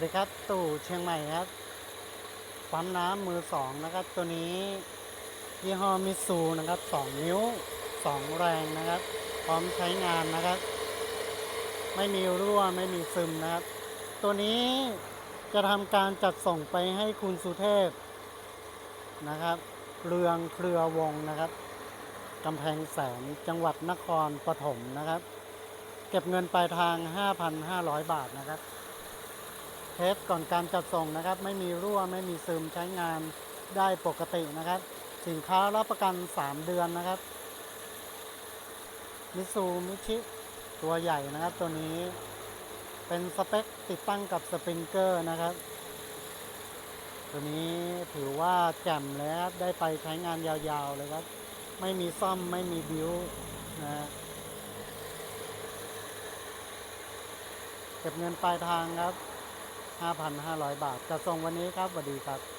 สวัสดีครับตู่เชียงใหม่ครับปั๊มน้ำมือสองนะครับ ตัวนี้ยี่ห้อมิซูนะครับ2นิ้ว2แรงนะครับ พร้อมใช้งานนะครับ ไม่มีรั่วไม่มีซึมนะครับ ตัวนี้จะทำการจัดส่งไปให้คุณสุเทพนะครับเรืองเครือวงนะครับกำแพงแสนจังหวัดนครปฐมนะครับ เก็บเงินปลายทาง 5,500 บาทนะครับ ทสก่อนการจัดส่งนะครับ ไม่มีรั่วไม่มีซึมใช้งานได้ปกตินะครับ สินค้ารับประกัน 3 เดือนนะครับมิซูมิชิตัวใหญ่นะครับตัวนี้เป็นสเปคติดตั้งกับสปริงเกอร์นะครับ ตัวนี้ถือว่าแจ่มเลยครับได้ไปใช้งานยาวๆเลยครับ ไม่มีซ่อมไม่มีบิวนะฮะเก็บเงินปลายทางครับ 5,500 บาทจะส่งวันนี้ครับสวัสดีครับ